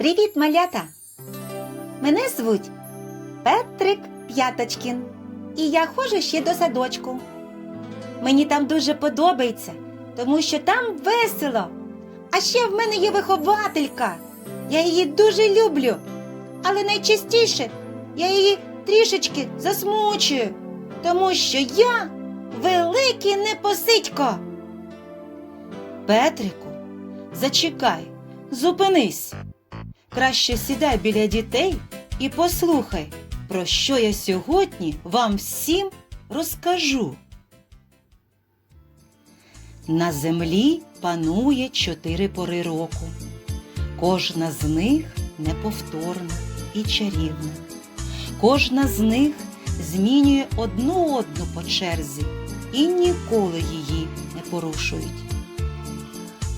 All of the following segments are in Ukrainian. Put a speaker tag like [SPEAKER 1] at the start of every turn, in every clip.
[SPEAKER 1] Привіт, малята! Мене звуть Петрик П'яточкін, і я ходжу ще до садочку. Мені там дуже подобається, тому що там весело. А ще в мене є вихователька. Я її дуже люблю, але найчастіше я її трішечки засмучую, тому що я великий непосидько. Петрику, зачекай, зупинись. Краще сідай біля дітей і послухай, про що я сьогодні вам всім розкажу. На землі панує чотири пори року. Кожна з них неповторна і чарівна. Кожна з них змінює одну одну по черзі і ніколи її не порушують.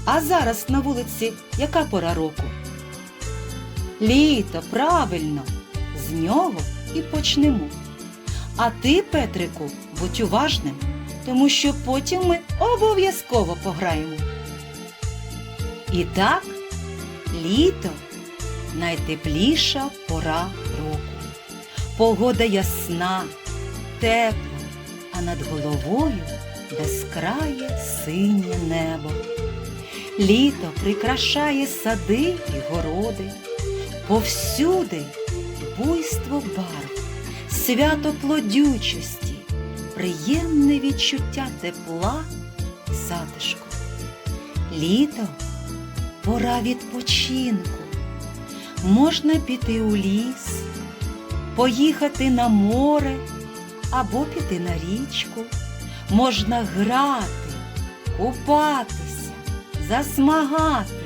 [SPEAKER 1] А зараз на вулиці яка пора року? Літо, правильно, з нього і почнемо. А ти, Петрику, будь уважним, тому що потім ми обов'язково пограємо. І так, літо найтепліша пора року. Погода ясна, тепла, а над головою безкрає синє небо. Літо прикрашає сади і городи, повсюди буйство барв, свято плодючості, приємне відчуття тепла затишку. Літо пора відпочинку. Можна піти у ліс, поїхати на море або піти на річку. Можна грати, купатися, засмагати.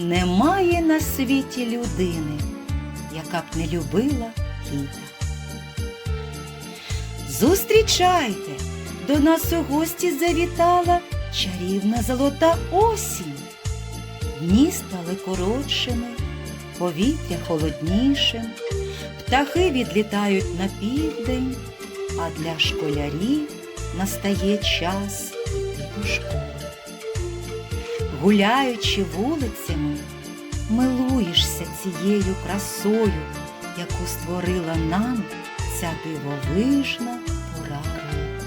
[SPEAKER 1] Немає на світі людини, яка б не любила літа. Зустрічайте! До нас у гості завітала чарівна золота осінь. Дні стали коротшими, повітря холоднішим, птахи відлітають на південь, а для школярів настає час йти до школи. Гуляючи вулицями, милуєшся цією красою, яку створила нам ця дивовижна пора року.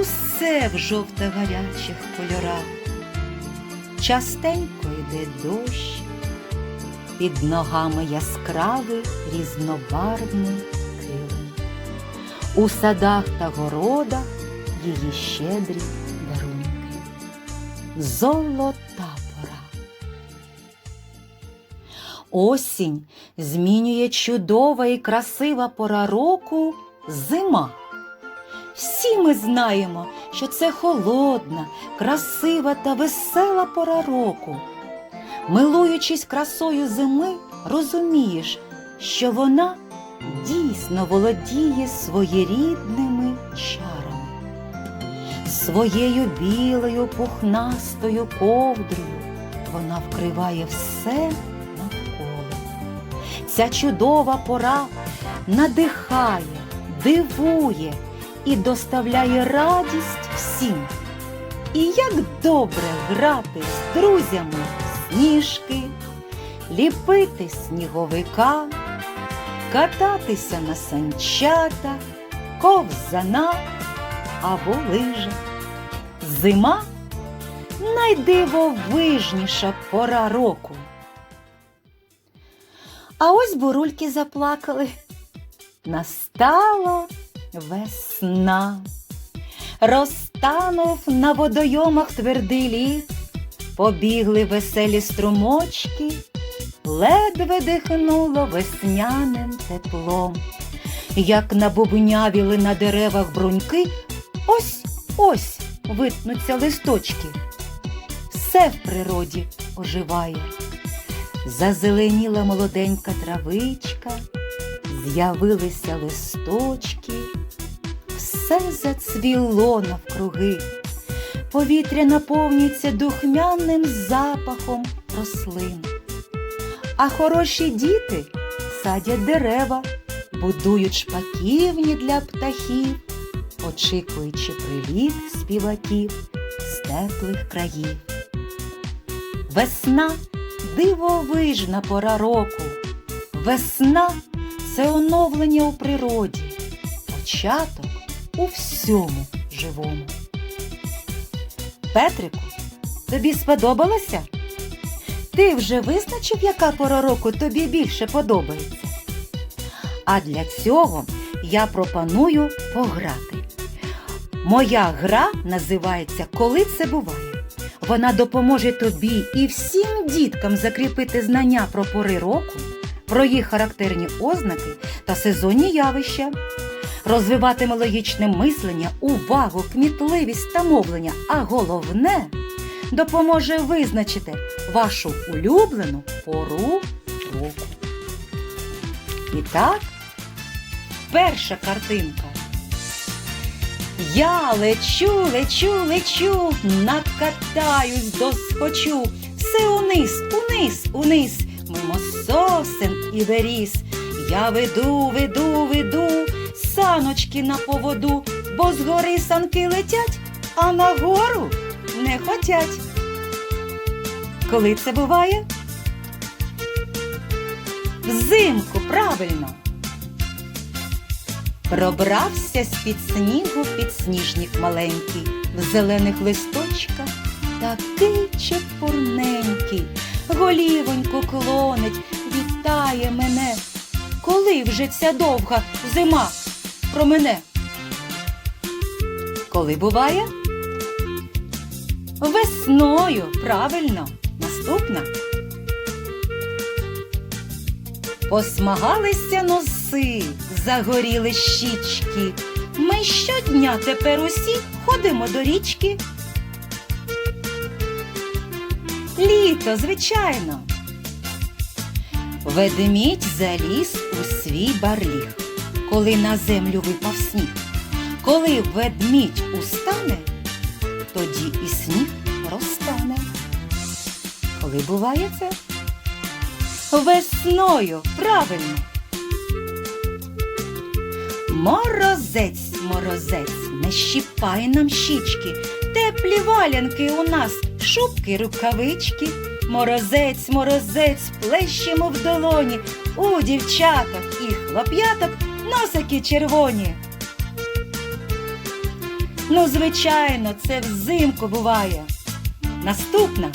[SPEAKER 1] Усе в жовто-гарячих кольорах. Частенько йде дощ, під ногами яскравий різнобарвний килим. У садах та городах її щедрі. Золота пора. Осінь змінює чудова і красива пора року зима. Всі ми знаємо, що це холодна, красива та весела пора року. Милуючись красою зими, розумієш, що вона дійсно володіє своєрідними чарами. Своєю білою пухнастою ковдрою вона вкриває все навколо. Ця чудова пора надихає, дивує і доставляє радість всім. І як добре грати з друзями в сніжки, ліпити сніговика, кататися на санчатах, ковзанах або лижах. Зима найдивовижніша пора року. А ось бурульки заплакали. Настала весна. Розтанув на водойомах твердий лід, побігли веселі струмочки, ледве дихнуло весняним теплом. Як набубнявіли на деревах бруньки, ось ось витнуться листочки. Все в природі оживає. Зазеленіла молоденька травичка, з'явилися листочки, все зацвіло навкруги. Повітря наповнюється духмяним запахом рослин. А хороші діти садять дерева, будують шпаківні для птахів, очікуючи приліт співаків з теплих країв. Весна дивовижна пора року. Весна це оновлення у природі, початок у всьому живому. Петрику, тобі сподобалося? Ти вже визначив, яка пора року тобі більше подобається? А для цього я пропоную пограти. Моя гра називається Коли це буває. Вона допоможе тобі і всім діткам закріпити знання про пори року, про їх характерні ознаки та сезонні явища, розвиватиме логічне мислення, увагу, кмітливість та мовлення, а головне допоможе визначити вашу улюблену пору року. І так, перша картинка. Я лечу, лечу, лечу, накатаюсь досхочу, все униз, униз, униз, мимо сосен і беріз. Я веду, веду, веду, саночки на поводу, бо з гори санки летять, а нагору не хотять. Коли це буває? Взимку, правильно. Пробрався з-під снігу підсніжник маленький, в зелених листочках такий чепурненький, голівоньку клонить, вітає мене. Коли вже ця довга зима про мене? Коли буває? Весною, правильно, наступна. Посмагалися носи, загоріли щічки. Ми щодня тепер усі ходимо до річки. Літо, звичайно. Ведмідь заліз у свій барліг, коли на землю випав сніг. Коли ведмідь устане, тоді і сніг розтане. Коли буває це? Весною, правильно. Морозець, морозець, не щіпай нам щічки, теплі валянки у нас, шубки, рукавички. Морозець, морозець, плещемо в долоні, у дівчаток і хлоп'яток носики червоні. Ну, звичайно, це взимку буває. Наступна.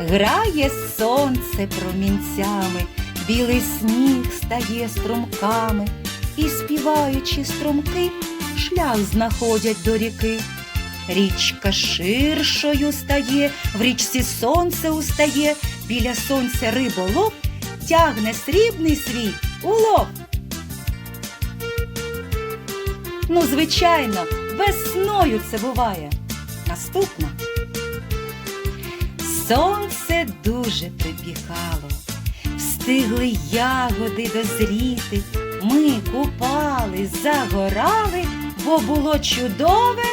[SPEAKER 1] Грає сонце промінцями, білий сніг стає струмками, і співаючи струмки, шлях знаходять до ріки. Річка ширшою стає, в річці сонце устає, біля сонця риболов тягне срібний свій улов. Ну, звичайно, весною це буває. Наступна. Сонце дуже припікало, встигли ягоди дозріти. Ми купали, загорали, бо було чудове.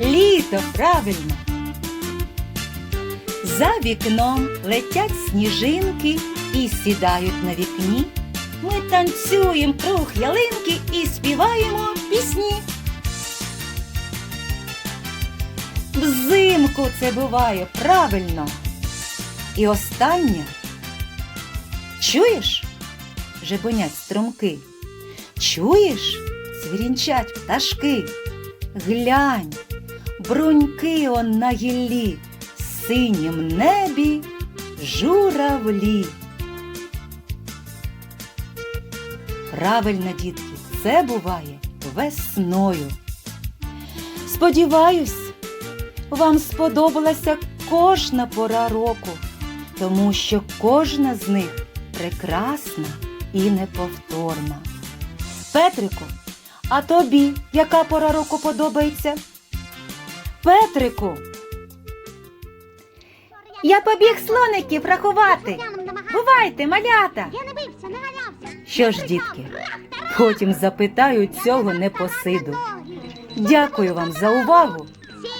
[SPEAKER 1] Літо, правильно. За вікном летять сніжинки і сідають на вікні. Ми танцюємо круг ялинки і співаємо пісні. Взимку це буває правильно. І останнє. Чуєш? Жебонять струмки. Чуєш? Цвірінчать пташки. Глянь, бруньки он на гіллі, в синім небі журавлі. Правильно, дітки, це буває весною. Сподіваюсь, вам сподобалася кожна пора року, тому що кожна з них прекрасна і неповторна. Петрику, а тобі яка пора року подобається? Петрику, я побіг слоників рахувати. Бувайте, малята!
[SPEAKER 2] Я не бився, не валявся.
[SPEAKER 1] Що ж, дітки, потім запитаю цього непосиду. Дякую вам за увагу